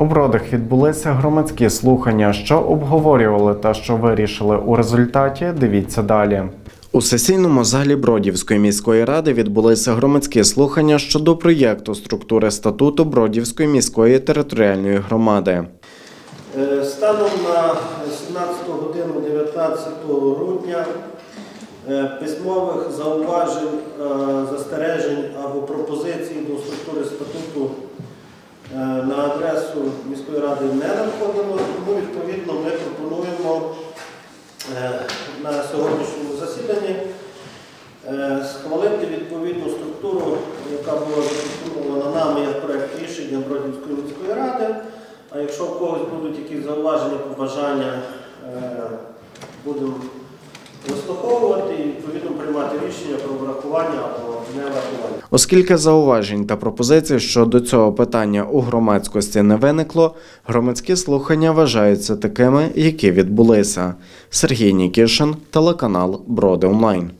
У Бродах відбулися громадські слухання, що обговорювали та що вирішили у результаті. Дивіться далі. У сесійному залі Бродівської міської ради відбулися громадські слухання щодо проєкту структури статуту Бродівської міської територіальної громади. Е, Станом на 17 годину 19 грудня е, письмових зауважень, е, застережень або пропозицій до структури статуту на адресу міської ради не надходило, тому відповідно ми пропонуємо е, на сьогоднішньому засіданні е, схвалити відповідну структуру, яка була запропонована нами як проект рішення Бродівської міської ради. А якщо в когось будуть якісь зауваження, побажання, е, будемо вислуховувати і відповідно приймати рішення про врахування або не. Оскільки зауважень та пропозицій щодо цього питання у громадськості не виникло, громадські слухання вважаються такими, які відбулися. Сергій Нікішин, телеканал Броди Онлайн.